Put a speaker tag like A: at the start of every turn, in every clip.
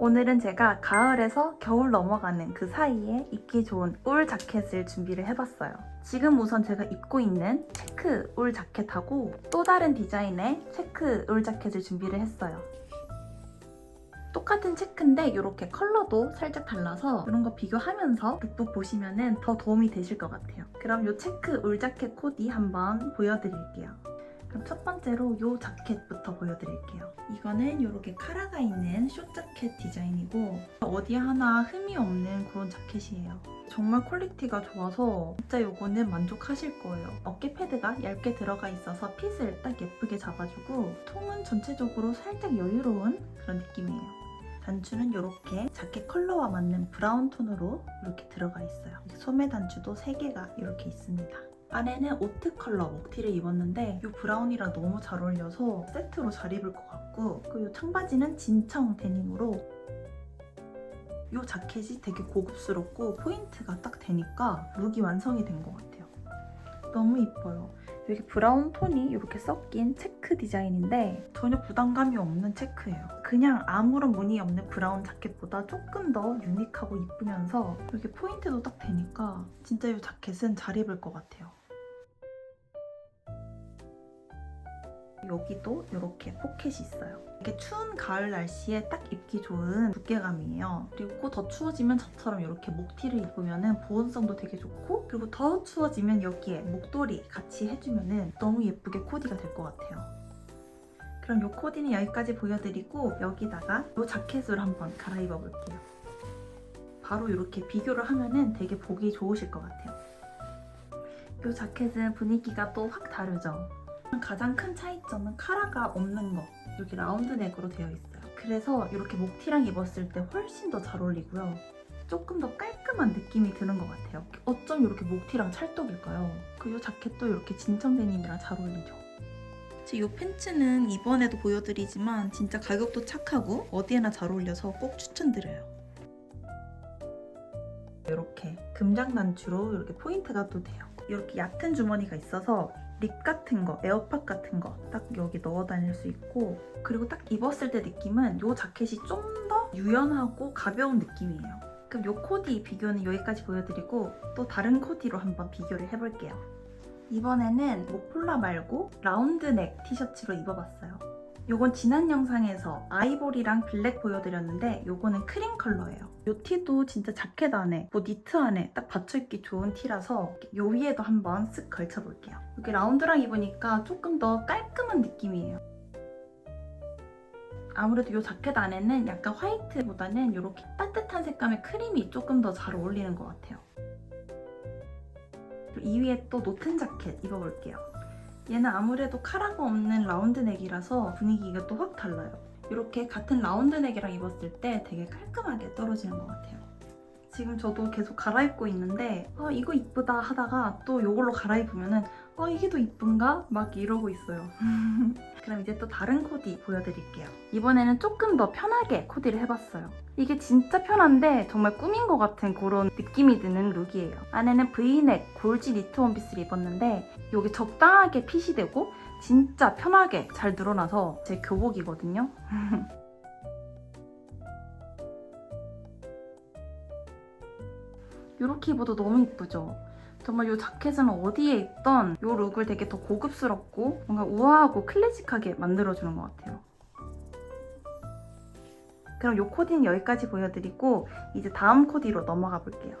A: 오늘은 제가 가을에서 겨울 넘어가는 그 사이에 입기 좋은 울 자켓을 준비를 해봤어요. 지금 우선 제가 입고 있는 체크 울 자켓하고 또 다른 디자인의 체크 울 자켓을 준비를 했어요. 똑같은 체크인데 이렇게 컬러도 살짝 달라서 이런 거 비교하면서 룩북 보시면 더 도움이 되실 것 같아요. 그럼 이 체크 울 자켓 코디 한번 보여드릴게요. 그럼 첫 번째로 이 자켓부터 보여드릴게요. 이거는 이렇게 카라가 있는 숏 자켓 디자인이고 어디 하나 흠이 없는 그런 자켓이에요. 정말 퀄리티가 좋아서 진짜 이거는 만족하실 거예요. 어깨 패드가 얇게 들어가 있어서 핏을 딱 예쁘게 잡아주고 통은 전체적으로 살짝 여유로운 그런 느낌이에요. 단추는 이렇게 자켓 컬러와 맞는 브라운 톤으로 이렇게 들어가 있어요. 소매 단추도 3개가 이렇게 있습니다. 안에는 오트 컬러 목티를 입었는데 이 브라운이랑 너무 잘 어울려서 세트로 잘 입을 것 같고 그리고 이 청바지는 진청 데님으로 이 자켓이 되게 고급스럽고 포인트가 딱 되니까 룩이 완성이 된 것 같아요. 너무 이뻐요. 여기 브라운 톤이 이렇게 섞인 체크 디자인인데 전혀 부담감이 없는 체크예요. 그냥 아무런 무늬 없는 브라운 자켓보다 조금 더 유니크하고 이쁘면서 이렇게 포인트도 딱 되니까 진짜 이 자켓은 잘 입을 것 같아요. 여기도 이렇게 포켓이 있어요. 이게 추운 가을 날씨에 딱 입기 좋은 두께감이에요. 그리고 더 추워지면 저처럼 이렇게 목티를 입으면 보온성도 되게 좋고 그리고 더 추워지면 여기에 목도리 같이 해주면 너무 예쁘게 코디가 될 것 같아요. 그럼 이 코디는 여기까지 보여드리고 여기다가 이 자켓으로 한번 갈아입어 볼게요. 바로 이렇게 비교를 하면 되게 보기 좋으실 것 같아요. 이 자켓은 분위기가 또 확 다르죠? 가장 큰 차이점은 카라가 없는 거. 이렇게 라운드 넥으로 되어 있어요. 그래서 이렇게 목티랑 입었을 때 훨씬 더 잘 어울리고요. 조금 더 깔끔한 느낌이 드는 것 같아요. 어쩜 이렇게 목티랑 찰떡일까요? 그리고 자켓도 이렇게 진청 데님이랑 잘 어울리죠. 이 팬츠는 이번에도 보여드리지만 진짜 가격도 착하고 어디에나 잘 어울려서 꼭 추천드려요. 이렇게 금장 단추로 이렇게 포인트가 또 돼요. 이렇게 얕은 주머니가 있어서 립 같은 거, 에어팟 같은 거 딱 여기 넣어 다닐 수 있고 그리고 딱 입었을 때 느낌은 이 자켓이 좀 더 유연하고 가벼운 느낌이에요. 그럼 이 코디 비교는 여기까지 보여드리고 또 다른 코디로 한번 비교를 해볼게요. 이번에는 목폴라 말고 라운드넥 티셔츠로 입어봤어요. 요건 지난 영상에서 아이보리랑 블랙 보여드렸는데 요거는 크림 컬러예요. 요 티도 진짜 자켓 안에 뭐 니트 안에 딱 받쳐입기 좋은 티라서 요 위에도 한번 쓱 걸쳐볼게요. 여기 라운드랑 입으니까 조금 더 깔끔한 느낌이에요. 아무래도 이 자켓 안에는 약간 화이트보다는 이렇게 따뜻한 색감의 크림이 조금 더 잘 어울리는 것 같아요. 이 위에 또 노튼 자켓 입어볼게요. 얘는 아무래도 카라가 없는 라운드 넥이라서 분위기가 또 확 달라요. 이렇게 같은 라운드 넥이랑 입었을 때 되게 깔끔하게 떨어지는 것 같아요. 지금 저도 계속 갈아입고 있는데 아 이거 이쁘다 하다가 또 이걸로 갈아입으면은 어 이게 더 이쁜가? 막 이러고 있어요. 그럼 이제 또 다른 코디 보여드릴게요. 이번에는 조금 더 편하게 코디를 해봤어요. 이게 진짜 편한데 정말 꾸민 것 같은 그런 느낌이 드는 룩이에요. 안에는 V넥 골지 니트 원피스를 입었는데 여기 적당하게 핏이 되고 진짜 편하게 잘 늘어나서 제 교복이거든요. 이렇게 입어도 너무 이쁘죠? 정말 이 자켓은 어디에 입던 이 룩을 되게 더 고급스럽고 뭔가 우아하고 클래식하게 만들어주는 것 같아요. 그럼 이 코디는 여기까지 보여드리고 이제 다음 코디로 넘어가 볼게요.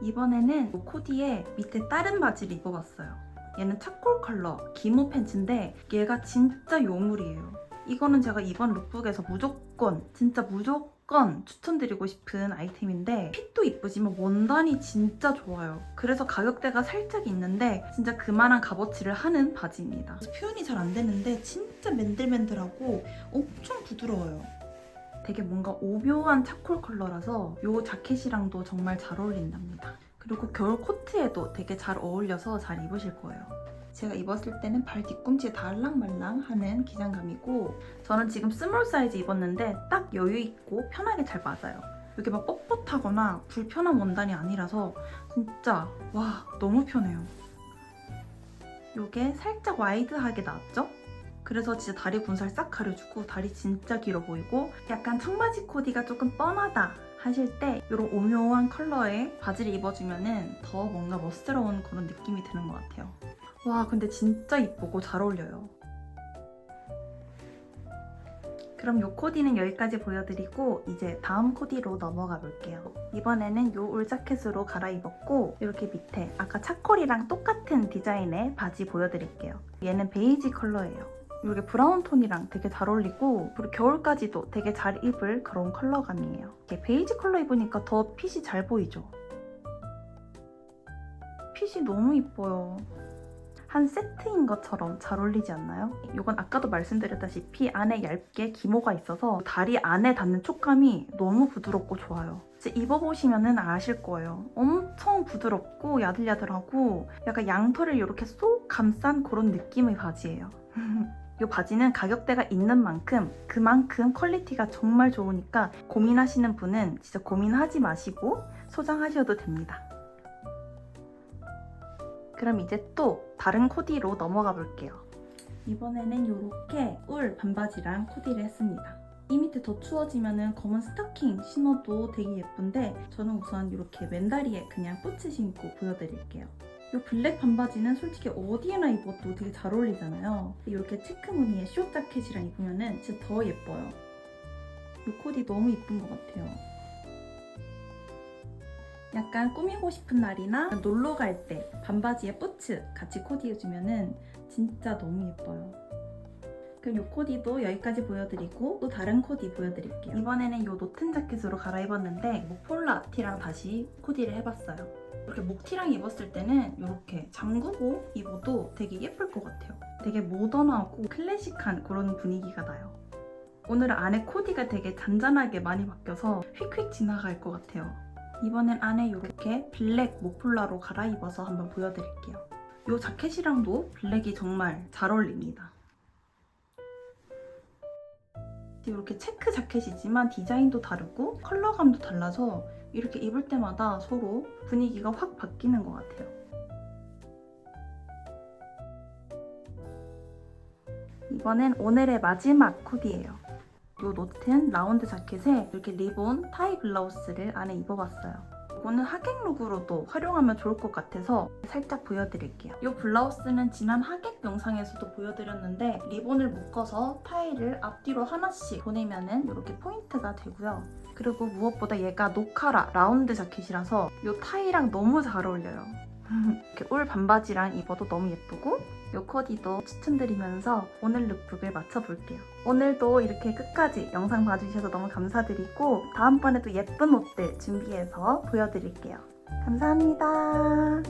A: 이번에는 이 코디에 밑에 다른 바지를 입어봤어요. 얘는 차콜 컬러 기모 팬츠인데 얘가 진짜 요물이에요. 이거는 제가 이번 룩북에서 무조건 진짜 무조건 추천드리고 싶은 아이템인데 핏도 이쁘지만 원단이 진짜 좋아요. 그래서 가격대가 살짝 있는데 진짜 그만한 값어치를 하는 바지입니다. 표현이 잘 안 되는데 진짜 맨들맨들하고 엄청 부드러워요. 되게 뭔가 오묘한 차콜 컬러라서 이 자켓이랑도 정말 잘 어울린답니다. 그리고 겨울 코트에도 되게 잘 어울려서 잘 입으실 거예요. 제가 입었을 때는 발 뒤꿈치에 달랑말랑 하는 기장감이고 저는 지금 스몰 사이즈 입었는데 딱 여유 있고 편하게 잘 맞아요. 이게 막 뻣뻣하거나 불편한 원단이 아니라서 진짜 와 너무 편해요. 이게 살짝 와이드하게 나왔죠? 그래서 진짜 다리 군살 싹 가려주고 다리 진짜 길어 보이고 약간 청바지 코디가 조금 뻔하다 하실 때 이런 오묘한 컬러의 바지를 입어주면은 더 뭔가 멋스러운 그런 느낌이 드는 것 같아요. 와 근데 진짜 이쁘고 잘 어울려요. 그럼 이 코디는 여기까지 보여드리고 이제 다음 코디로 넘어가 볼게요. 이번에는 이 울자켓으로 갈아입었고 이렇게 밑에 아까 차콜이랑 똑같은 디자인의 바지 보여드릴게요. 얘는 베이지 컬러예요. 이렇게 브라운 톤이랑 되게 잘 어울리고 그리고 겨울까지도 되게 잘 입을 그런 컬러감이에요. 이렇게 베이지 컬러 입으니까 더 핏이 잘 보이죠? 핏이 너무 이뻐요. 한 세트인 것처럼 잘 어울리지 않나요? 이건 아까도 말씀드렸다시피 안에 얇게 기모가 있어서 다리 안에 닿는 촉감이 너무 부드럽고 좋아요. 입어보시면 아실 거예요. 엄청 부드럽고 야들야들하고 약간 양털을 이렇게 쏙 감싼 그런 느낌의 바지예요. 이 바지는 가격대가 있는 만큼 그만큼 퀄리티가 정말 좋으니까 고민하시는 분은 진짜 고민하지 마시고 소장하셔도 됩니다. 그럼 이제 또 다른 코디로 넘어가 볼게요. 이번에는 이렇게 울 반바지랑 코디를 했습니다. 이 밑에 더 추워지면 검은 스타킹 신어도 되게 예쁜데 저는 우선 이렇게 맨다리에 그냥 부츠 신고 보여드릴게요. 이 블랙 반바지는 솔직히 어디에나 입어도 되게 잘 어울리잖아요. 이렇게 체크 무늬의 숏 자켓이랑 입으면 진짜 더 예뻐요. 이 코디 너무 예쁜 것 같아요. 약간 꾸미고 싶은 날이나 놀러 갈 때 반바지에 부츠 같이 코디해주면 진짜 너무 예뻐요. 그럼 이 코디도 여기까지 보여드리고 또 다른 코디 보여드릴게요. 이번에는 이 노튼 자켓으로 갈아입었는데 목폴라 티랑 다시 코디를 해봤어요. 이렇게 목티랑 입었을 때는 이렇게 잠그고 입어도 되게 예쁠 것 같아요. 되게 모던하고 클래식한 그런 분위기가 나요. 오늘은 안에 코디가 되게 잔잔하게 많이 바뀌어서 휙휙 지나갈 것 같아요. 이번엔 안에 이렇게 블랙 목폴라로 갈아입어서 한번 보여드릴게요. 이 자켓이랑도 블랙이 정말 잘 어울립니다. 이렇게 체크 자켓이지만 디자인도 다르고 컬러감도 달라서 이렇게 입을 때마다 서로 분위기가 확 바뀌는 것 같아요. 이번엔 오늘의 마지막 코디예요. 이 노튼 라운드 자켓에 이렇게 리본 타이 블라우스를 안에 입어봤어요. 이거는 하객 룩으로도 활용하면 좋을 것 같아서 살짝 보여드릴게요. 이 블라우스는 지난 하객 영상에서도 보여드렸는데 리본을 묶어서 타이를 앞뒤로 하나씩 보내면은 이렇게 포인트가 되고요. 그리고 무엇보다 얘가 노카라 라운드 자켓이라서 이 타이랑 너무 잘 어울려요. 이렇게 울 반바지랑 입어도 너무 예쁘고 이 코디도 추천드리면서 오늘 룩북을 맞춰볼게요. 오늘도 이렇게 끝까지 영상 봐주셔서 너무 감사드리고 다음번에도 예쁜 옷들 준비해서 보여드릴게요. 감사합니다.